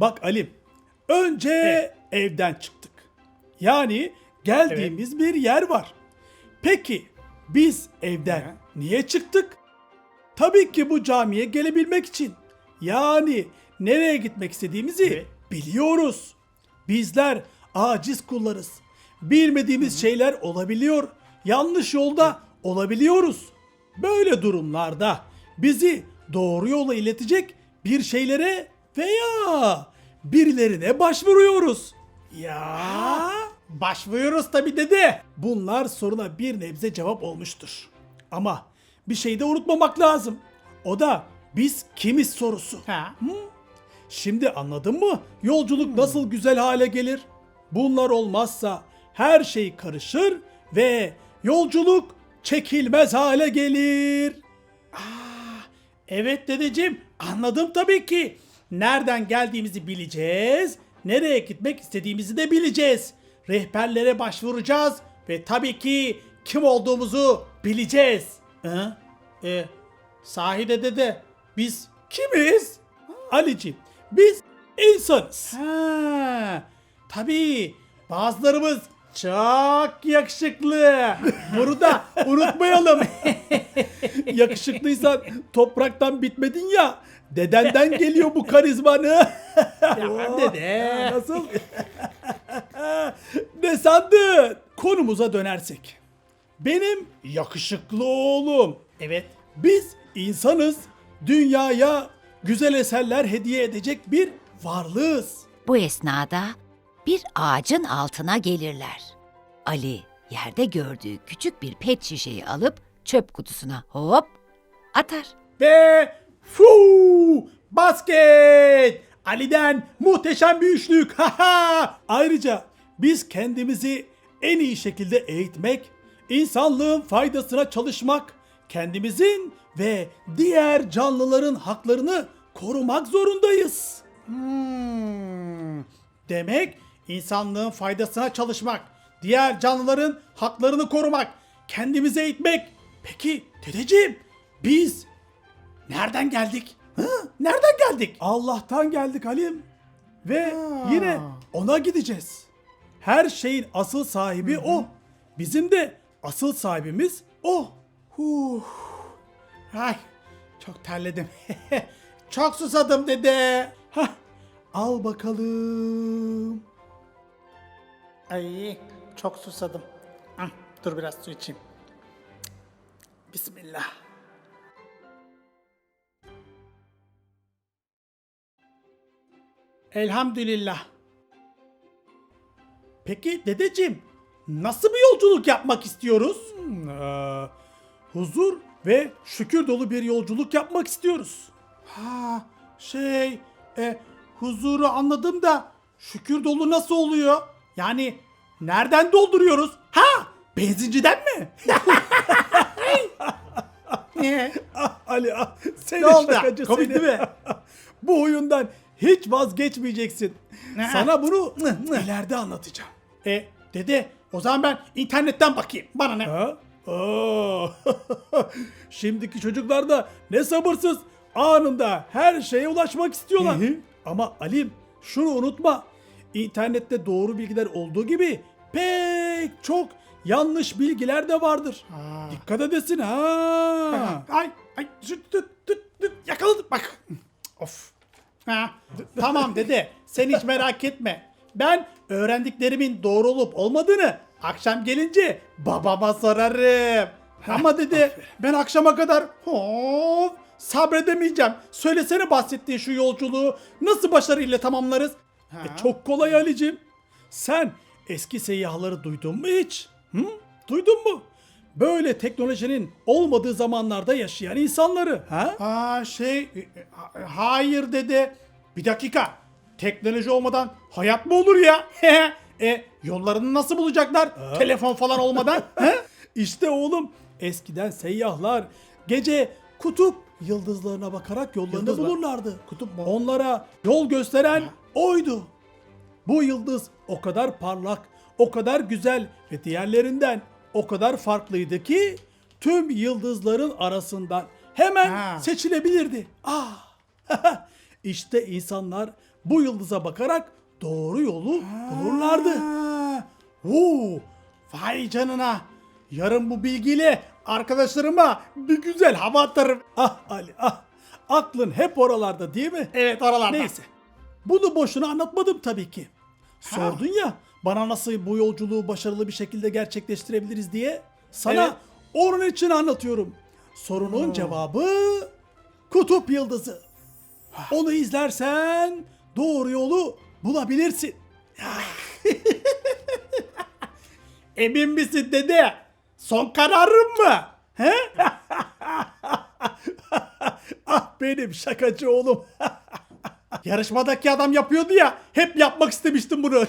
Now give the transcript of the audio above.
Bak Ali, önce evden çıktık. Yani geldiğimiz bir yer var. Peki biz evden Hı. niye çıktık? Tabii ki bu camiye gelebilmek için. Yani nereye gitmek istediğimizi Evet. biliyoruz. Bizler aciz kullarız. Bilmediğimiz şeyler olabiliyor. Yanlış yolda olabiliyoruz. Böyle durumlarda bizi doğru yola iletecek bir şeylere veya birilerine başvuruyoruz. Ya başvuruyoruz tabi dede. Bunlar soruna bir nebze cevap olmuştur. Ama bir şey de unutmamak lazım. O da biz kimiz sorusu. Ha. Şimdi anladın mı? Yolculuk nasıl güzel hale gelir? Bunlar olmazsa her şey karışır ve yolculuk çekilmez hale gelir. Aa, evet dedeciğim anladım tabii ki. Nereden geldiğimizi bileceğiz, nereye gitmek istediğimizi de bileceğiz. Rehberlere başvuracağız ve tabii ki kim olduğumuzu bileceğiz. Hı? E, sahi de dede biz kimiz? Ali'ciğim biz insanız. Ha, tabii bazılarımız çok yakışıklı. Bunu da unutmayalım. Yakışıklıysan topraktan bitmedin ya. Dedenden geliyor bu karizmanı. dede. Nasıl? ne sandın? Konumuza dönersek. Benim yakışıklı oğlum. Evet. Biz insanız. Dünyaya güzel eserler hediye edecek bir varlığız. Bu esnada bir ağacın altına gelirler. Ali yerde gördüğü küçük bir pet şişeyi alıp çöp kutusuna hop atar. Ve fu basket. Ali'den muhteşem bir üçlük. Ayrıca biz kendimizi en iyi şekilde eğitmek, insanlığın faydasına çalışmak, kendimizin ve diğer canlıların haklarını korumak zorundayız. Hmm. Demek insanlığın faydasına çalışmak, diğer canlıların haklarını korumak, kendimizi eğitmek. Peki dedeciğim biz nereden geldik? Hı? Nereden geldik? Allah'tan geldik Halim. Ve yine ona gideceğiz. Her şeyin asıl sahibi o. Bizim de asıl sahibimiz o. Huh. Ay, çok terledim. çok susadım dede. Hah, al bakalım. Ay çok susadım. Hı, Dur biraz su içeyim. Bismillah. Elhamdülillah. Peki dedeciğim, nasıl bir yolculuk yapmak istiyoruz? Hmm, eee, huzur ve şükür dolu bir yolculuk yapmak istiyoruz. Ha, şey, e, huzuru anladım da şükür dolu nasıl oluyor? Yani nereden dolduruyoruz? Ha, benzinciden mi? Niye? Ah Ali ah, seni Ne oldu? şakacı Komik seni. değil mi? Bu oyundan hiç vazgeçmeyeceksin. Ne? Sana bunu ileride anlatacağım. E dede o zaman ben internetten bakayım. Bana ne? Ha? Aa, Şimdiki çocuklar da ne sabırsız anında her şeye ulaşmak istiyorlar. Hı hı. Ama Alim şunu unutma. İnternette doğru bilgiler olduğu gibi pek çok yanlış bilgiler de vardır. Ha. Dikkat edesin ha. Ay züt, tüt, tüt, tüt, yakaladık bak. Of. Ha, tamam dede sen hiç merak etme. Ben öğrendiklerimin doğru olup olmadığını akşam gelince babama sorarım. Ama dede ben akşama kadar of sabredemeyeceğim. Söylesene bahsettiğin şu yolculuğu nasıl başarıyla tamamlarız? E, çok kolay Ali'cim. Sen eski seyyahları duydun mu hiç? Hı? Duydun mu? Böyle teknolojinin olmadığı zamanlarda yaşayan insanları. Ha? Aa şey e, e, hayır dede. Bir dakika. Teknoloji olmadan hayat mı olur ya? e yollarını nasıl bulacaklar? Telefon falan olmadan. İşte oğlum eskiden seyyahlar gece kutup yıldızlarına bakarak yollarını Yıldız bulurlardı. Kutup mu? Onlara yol gösteren oydu. Bu yıldız o kadar parlak, o kadar güzel ve diğerlerinden o kadar farklıydı ki tüm yıldızların arasından hemen Ha. seçilebilirdi. Ah! işte insanlar bu yıldıza bakarak doğru yolu bulurlardı. Ha, Oo, vay canına. Yarın bu bilgiyle arkadaşlarıma bir güzel hava atarım. Ah Ali ah. Aklın hep oralarda değil mi? Evet oralarda. Neyse. Bunu boşuna anlatmadım tabii ki. Sordun ya bana nasıl bu yolculuğu başarılı bir şekilde gerçekleştirebiliriz diye. Sana Evet. onun için anlatıyorum. Sorunun cevabı kutup yıldızı. Onu izlersen doğru yolu bulabilirsin. Emin misin dede? Son kararın mı? He? Ah benim şakacı oğlum. Yarışmadaki adam yapıyordu ya. Hep yapmak istemiştim bunu.